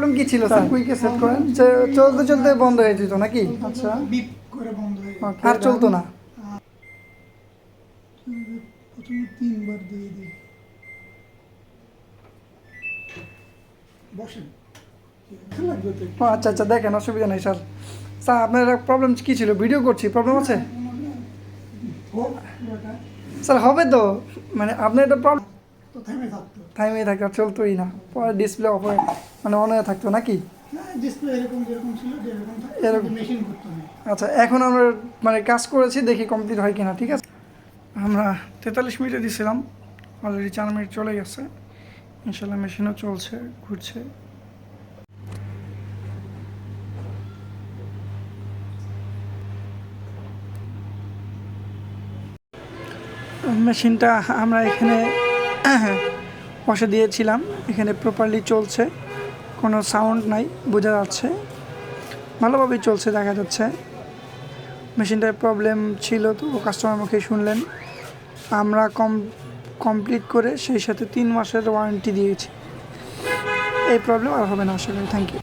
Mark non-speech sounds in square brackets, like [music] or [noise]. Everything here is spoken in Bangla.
প্রবলেম কি ছিল? স্যার কুইকে সেট করেন। যে চলতে চলতে বন্ধ হয়ে যেত নাকি? আচ্ছা। বিপ করে বন্ধ হয়ে গেল। আর চলতো না। প্রথমে তিনবার দিয়ে দিই। বসেন। ও আচ্ছা আচ্ছা দেখেন অসুবিধা নেই স্যার। স্যার আপনার প্রবলেম কি ছিল? ভিডিও করছি প্রবলেম আছে? স্যার হবে তো? মানে আপনার এটা প্রবলেম থেমে থাকতো। চলতোই না। পরে ডিসপ্লে অফ হয়ে মানে অন হয়ে থাকতো নাকি আচ্ছা এখন আমরা মানে কাজ করেছি দেখি কমপ্লিট হয় কিনা ঠিক আছে? আমরা তেতাল্লিশ মিনিটে দিয়েছিলাম অলরেডি চার মিনিট চলে গেছে। ইনশাল্লাহ মেশিনও চলছে ঘুরছে। মেশিনটা আমরা এখানে [coughs] বসে দিয়েছিলাম। এখানে প্রপারলি চলছে। কোনো সাউন্ড নাই, বোঝা যাচ্ছে। ভালোভাবেই চলছে, দেখা যাচ্ছে। মেশিনটায় প্রবলেম ছিল তো কাস্টমার মুখে শুনলেন। আমরা কম কমপ্লিট করে সেই সাথে তিন মাসের ওয়ারেন্টি দিয়েছি। এই প্রবলেম আর হবে না, আশা করি। Thank you